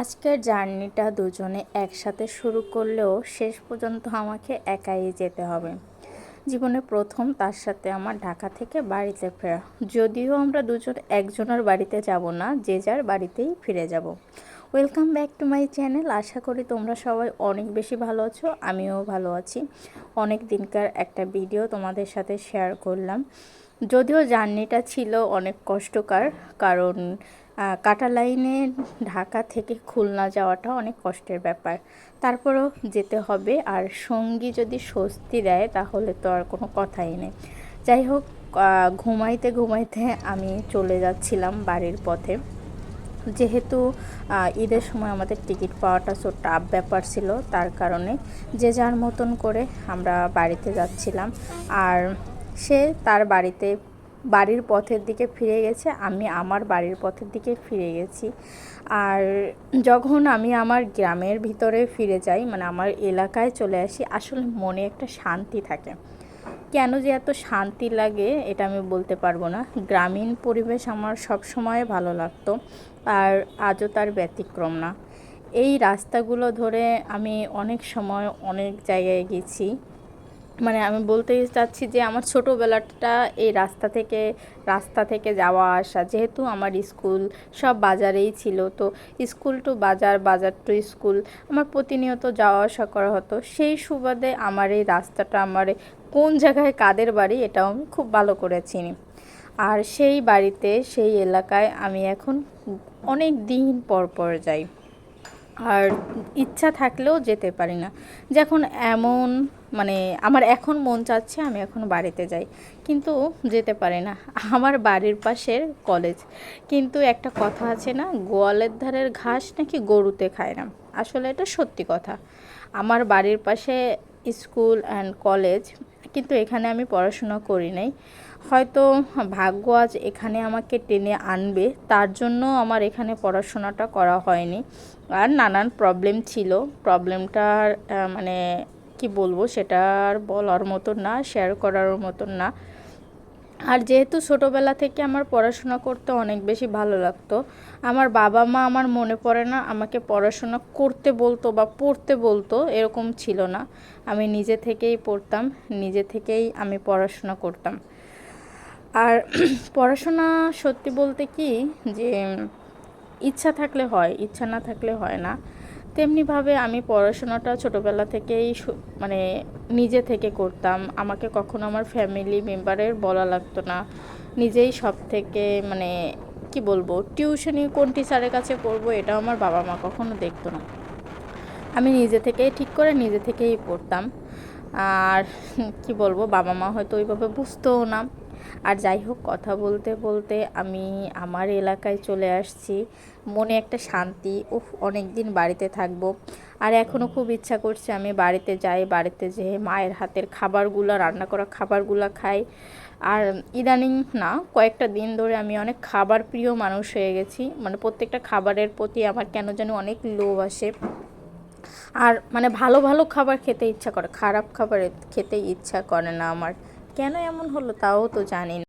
আজকের জার্নিটা দুজনে একসাথে শুরু করলেও শেষ পর্যন্ত আমাকে একাই যেতে হবে। জীবনে প্রথম তার সাথে আমার ঢাকা থেকে বাড়িতে ফেরা। যদিও আমরা দুজন একজনের বাড়িতে যাব না, যে যার বাড়িতেই ফিরে যাব। Welcome back to my channel আশা করি তোমরা সবাই অনেক বেশি ভালো আছো, আমিও ভালো আছি। অনেক দিনকার একটা ভিডিও তোমাদের সাথে শেয়ার করলাম। যদিও জার্নিটা ছিল অনেক কষ্টকর, কারণ কাটা লাইনে ঢাকা থেকে খুলনা যাওয়াটা অনেক কষ্টের ব্যাপার। তারপরেও যেতে হবে, আর সঙ্গী যদি স্বস্তি দেয় তাহলে তো আর কোনো কথাই নেই। যাই হোক ঘুমাইতে ঘুমাইতে আমি চলে যাচ্ছিলাম বাড়ির পথে। যেহেতু ঈদের সময় আমাদের টিকিট পাওয়াটা সো টাফ ব্যাপার ছিল, তার কারণে যে যার মতন করে আমরা বাড়িতে যাচ্ছিলাম। আর সে তার বাড়িতে বাড়ির পথের দিকে ফিরে গেছে, আমি আমার বাড়ির পথের দিকে ফিরে গেছি। আর যখন আমি আমার গ্রামের ভিতরে ফিরে যাই মানে আমার এলাকায় চলে আসি, আসলে মনে একটা শান্তি থাকে। কেন যে এত শান্তি লাগে, এটা আমি বলতে পারব না। গ্রামীণ পরিবেশ আমার সব সময় ভালো লাগতো, আর আজও তার ব্যতিক্রম না। এই রাস্তাগুলো ধরে আমি অনেক সময় অনেক জায়গায় গেছি। মানে আমি বলতে চাচ্ছি যে আমার ছোটোবেলাটা এই রাস্তা থেকে রাস্তা থেকে যাওয়া, আসা, যেহেতু আমার স্কুল সব বাজারেই ছিল, তো স্কুল টু বাজার বাজার টু স্কুল, আমার প্রতিনিয়ত যাওয়া, আসা করা হতো। সেই সুবাদে আমার এই রাস্তাটা আমার কোন জায়গায় কাদের বাড়ি এটাও আমি খুব ভালো করে চিনি। আর সেই বাড়িতে, সেই এলাকায় আমি এখন অনেক দিন পর পর যাই। আর ইচ্ছা থাকলেও যেতে পারি না। যখন এমন মানে আমার এখন মন চাচ্ছে আমি এখন বাড়িতে যাই। কিন্তু যেতে পারি না। আমার বাড়ির পাশের কলেজ কিন্তু একটা কথা আছে না, গোয়ালের ধারের ঘাস নাকি গরুতে খায় না? আসলে এটা সত্যি কথা। আমার বাড়ির পাশে স্কুল অ্যান্ড কলেজ কিন্তু এখানে আমি পড়াশোনা করি নাই। হয়তো ভাগ্য আজ এখানে আমাকে টেনে আনবে, তার জন্য আমার এখানে পড়াশোনাটা করা হয়নি। আর নানান প্রবলেম ছিল। প্রবলেমটার মানে কি বলব, সেটা আর বলার মতন না শেয়ার করার মতন না। আর যেহেতু ছোটোবেলা থেকে আমার পড়াশোনা করতে অনেক বেশি ভালো লাগতো, আমার বাবা মা আমার মনে পড়ে না, আমাকে পড়াশোনা করতে বলতো বা পড়তে বলতো, এরকম ছিল না। আমি নিজে থেকেই পড়তাম, নিজে থেকেই আমি পড়াশোনা করতাম। আর পড়াশোনা সত্যি বলতে কি যে, ইচ্ছা থাকলে হয়, ইচ্ছা না থাকলে হয় না। তেমনিভাবে আমি পড়াশোনাটা ছোটোবেলা থেকেই মানে নিজে থেকে করতাম। আমাকে কখনো আমার ফ্যামিলি মেম্বারের বলা লাগতো না। নিজেই সব থেকে মানে কি বলব টিউশনি কোন টিচারের কাছে পড়ব এটা আমার বাবা মা কখনো দেখতো না। আমি নিজে থেকেই, ঠিক করে নিজে থেকেই পড়তাম। আর কি বলব বাবা মা হয়তো ওইভাবে বুঝতেও না। আর যাই হোক, কথা বলতে বলতে আমি আমার এলাকায় চলে আসছি। মনে একটা শান্তি ও অনেক দিন বাড়িতে থাকব। আর এখনও খুব ইচ্ছা করছে আমি বাড়িতে যাই, বাড়িতে যেয়ে মায়ের হাতের খাবারগুলো, রান্না করা খাবারগুলো খাই। আর ইদানিং না, কয়েকটা দিন ধরে আমি অনেক খাবার প্রিয় মানুষ হয়ে গেছি। মানে প্রত্যেকটা খাবারের প্রতি আমার কেন যেন অনেক লোভ আসে। আর মানে ভালো ভালো খাবার খেতে ইচ্ছা করে, খারাপ খাবার খেতে ইচ্ছা করে না আমার। কেন এমন হলো তাও তো জানি না।